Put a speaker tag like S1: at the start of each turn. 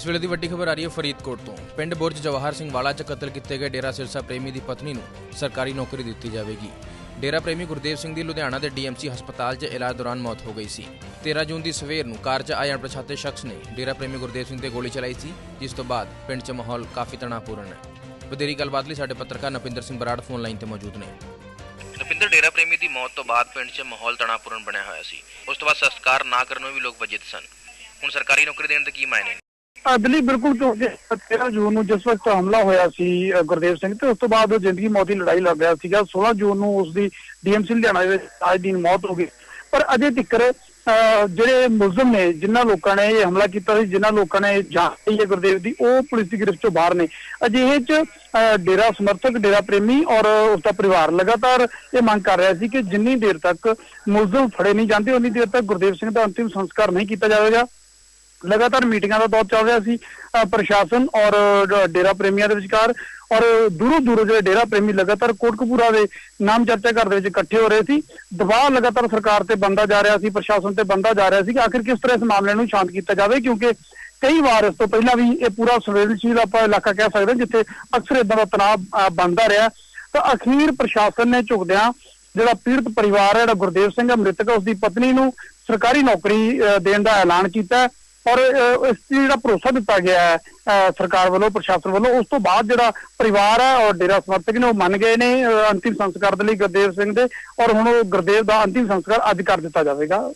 S1: ਇਸ ਵੇਲੇ ਦੀ ਵੱਡੀ ਖਬਰ ਆ ਰਹੀ ਹੈ ਫਰੀਦਕੋਟ ਤੋਂ। ਪਿੰਡ ਬੁਰਜ ਜਵਾਹਰ ਸਿੰਘ ਵਾਲਾ 'ਚ ਕਤਲ ਕੀਤੇ ਗਏ ਡੇਰਾ ਸਿਰਸਾ ਪ੍ਰੇਮੀ ਦੀ ਪਤਨੀ ਨੂੰ ਸਰਕਾਰੀ ਨੌਕਰੀ ਦਿੱਤੀ ਜਾਵੇਗੀ। ਡੇਰਾ ਪ੍ਰੇਮੀ ਗੁਰਦੇਵ ਸਿੰਘ ਦੀ ਲੁਧਿਆਣਾ ਦੇ ਡੀਐਮਸੀ ਹਸਪਤਾਲ 'ਚ ਇਲਾਜ ਦੌਰਾਨ ਮੌਤ ਹੋ ਗਈ ਸੀ। 13 ਜੂਨ ਦੀ ਸਵੇਰ ਨੂੰ ਕਾਰ 'ਚ ਆਏ ਅਣਪਛਾਤੇ ਸ਼ਖਸ ਨੇ ਡੇਰਾ ਪ੍ਰੇਮੀ ਗੁਰਦੇਵ ਸਿੰਘ ਤੇ ਗੋਲੀ ਚਲਾਈ ਸੀ, ਜਿਸ ਤੋਂ ਬਾਅਦ ਪਿੰਡ 'ਚ ਮਾਹੌਲ ਕਾਫੀ ਤਣਾਅਪੂਰਨ ਹੈ। ਵਧੇਰੀ ਗੱਲਬਾਤ ਲਈ ਸਾਡੇ ਪੱਤਰਕਾਰ ਨਪਿੰਦਰ ਸਿੰਘ ਬਰਾੜ ਫੋਨ ਲਾਈਨ ਤੇ ਮੌਜੂਦ ਨੇ। ਨਪਿੰਦਰ, ਡੇਰਾ ਪ੍ਰੇਮੀ ਦੀ ਮੌਤ ਤੋਂ ਬਾਅਦ ਪਿੰਡ 'ਚ ਮਾਹੌਲ ਤਣਾਅਪੂਰਨ ਬਣਿਆ ਹੋਇਆ ਸੀ। ਉਸ ਤੋਂ ਬਾਅਦ ਸੰਸਕਾਰ ਨਾ ਕਰਨ ਨੂੰ ਵੀ ਲੋਕ ਵਜਿਤ ਸਨ। ਹੁਣ ਸਰਕਾਰੀ ਨੌਕਰੀ ਦੇਣ ਦੇ ਕੀ ਮਾਇਨੇ ਨੇ?
S2: ਅਦਲੀ ਬਿਲਕੁਲ ਕਿਉਂਕਿ 13 ਜੂਨ ਨੂੰ ਜਿਸ ਵਕਤ ਹਮਲਾ ਹੋਇਆ ਸੀ ਗੁਰਦੇਵ ਸਿੰਘ ਤੇ ਉਸ ਤੋਂ ਬਾਅਦ ਉਹ ਜ਼ਿੰਦਗੀ ਮੌਤ ਦੀ ਲੜਾਈ ਲੜ ਰਿਹਾ ਸੀਗਾ। 16 ਜੂਨ ਨੂੰ ਉਸ ਦੀ ਡੀਐਮਸੀ ਲੁਧਿਆਣਾ ਦੇ ਵਿੱਚ ਅੱਜ ਦਿਨ ਮੌਤ ਹੋ ਗਈ। ਪਰ ਅਜੇ ਤੱਕਰ ਅ, ਜਿਹੜੇ ਮੁਲਜ਼ਮ ਨੇ ਜਿਨ੍ਹਾਂ ਲੋਕਾਂ ਨੇ ਇਹ ਹਮਲਾ ਕੀਤਾ ਸੀ ਜਿਨ੍ਹਾਂ ਲੋਕਾਂ ਨੇ ਜਾਨ ਲਈ ਹੈ ਗੁਰਦੇਵ ਦੀ ਉਹ ਪੁਲਿਸ ਦੀ ਗ੍ਰਿਫਤ ਤੋਂ ਬਾਹਰ ਨੇ। ਅਜਿਹੇ ਚ ਅ, ਡੇਰਾ ਸਮਰਥਕ ਡੇਰਾ ਪ੍ਰੇਮੀ ਔਰ ਉਸ ਦਾ ਪਰਿਵਾਰ ਲਗਾਤਾਰ ਇਹ ਮੰਗ ਕਰ ਰਿਹਾ ਸੀ ਕਿ ਜਿੰਨੀ ਦੇਰ ਤੱਕ ਮੁਲਜ਼ਮ ਫੜੇ ਨਹੀਂ ਜਾਂਦੇ ਉਨੀ ਦੇਰ ਤੱਕ ਗੁਰਦੇਵ ਸਿੰਘ ਦਾ ਅੰਤਿਮ ਸੰਸਕਾਰ ਨਹੀਂ ਕੀਤਾ ਜਾਵੇਗਾ। ਲਗਾਤਾਰ ਮੀਟਿੰਗਾਂ ਦਾ ਦੌਰ ਚੱਲ ਰਿਹਾ ਸੀ ਅ, ਪ੍ਰਸ਼ਾਸਨ ਔਰ ਡੇਰਾ ਪ੍ਰੇਮੀਆਂ ਦੇ ਵਿਚਕਾਰ ਔਰ ਦੂਰੋਂ ਦੂਰੋਂ ਜਿਹੜੇ ਡੇਰਾ ਪ੍ਰੇਮੀ ਲਗਾਤਾਰ ਕੋਟਕਪੂਰਾ ਦੇ ਨਾਮ ਚਰਚਾ ਘਰ ਦੇ ਵਿੱਚ ਇਕੱਠੇ ਹੋ ਰਹੇ ਸੀ ਦਬਾਅ ਲਗਾਤਾਰ ਸਰਕਾਰ ਤੇ ਬੰਦਾ ਜਾ ਰਿਹਾ ਸੀ ਪ੍ਰਸ਼ਾਸਨ ਤੇ ਬੰਦਾ ਜਾ ਰਿਹਾ ਸੀ ਕਿ ਆਖਿਰ ਕਿਸ ਤਰ੍ਹਾਂ ਇਸ ਮਾਮਲੇ ਨੂੰ ਸ਼ਾਂਤ ਕੀਤਾ ਜਾਵੇ ਕਿਉਂਕਿ ਕਈ ਵਾਰ ਇਸ ਤੋਂ ਪਹਿਲਾਂ ਵੀ ਇਹ ਪੂਰਾ ਸੰਵੇਦਨਸ਼ੀਲ ਆਪਾਂ ਇਲਾਕਾ ਕਹਿ ਸਕਦੇ ਹਾਂ, ਜਿੱਥੇ ਅਕਸਰ ਇਦਾਂ ਦਾ ਤਣਾਅ ਬਣਦਾ ਰਿਹਾ। ਤਾਂ ਅਖੀਰ ਪ੍ਰਸ਼ਾਸਨ ਨੇ ਝੁਕਦਿਆਂ ਜਿਹੜਾ ਪੀੜਤ ਪਰਿਵਾਰ ਹੈ ਜਿਹੜਾ ਗੁਰਦੇਵ ਸਿੰਘ ਮ੍ਰਿਤਕ ਹੈ, ਉਸ ਦੀ ਪਤਨੀ ਨੂੰ ਸਰਕਾਰੀ ਨੌਕਰੀ ਅ, ਦੇਣ ਦਾ ਐਲਾਨ ਕੀਤਾ। ਔਰ ਇਸ ਤੇ ਜਿਹੜਾ ਭਰੋਸਾ ਦਿੱਤਾ ਗਿਆ ਹੈ ਅ, ਸਰਕਾਰ ਵੱਲੋਂ ਪ੍ਰਸ਼ਾਸਨ ਵੱਲੋਂ। ਉਸ ਤੋਂ ਬਾਅਦ ਜਿਹੜਾ ਪਰਿਵਾਰ ਹੈ ਔਰ ਡੇਰਾ ਸਮਰਥਕ ਨੇ ਉਹ ਮੰਨ ਗਏ ਨੇ ਅੰਤਿਮ ਸੰਸਕਾਰ ਦੇ ਲਈ ਗੁਰਦੇਵ ਸਿੰਘ ਦੇ। ਔਰ ਹੁਣ ਉਹ ਗੁਰਦੇਵ ਦਾ ਅੰਤਿਮ ਸੰਸਕਾਰ ਅੱਜ ਕਰ ਦਿੱਤਾ ਜਾਵੇਗਾ।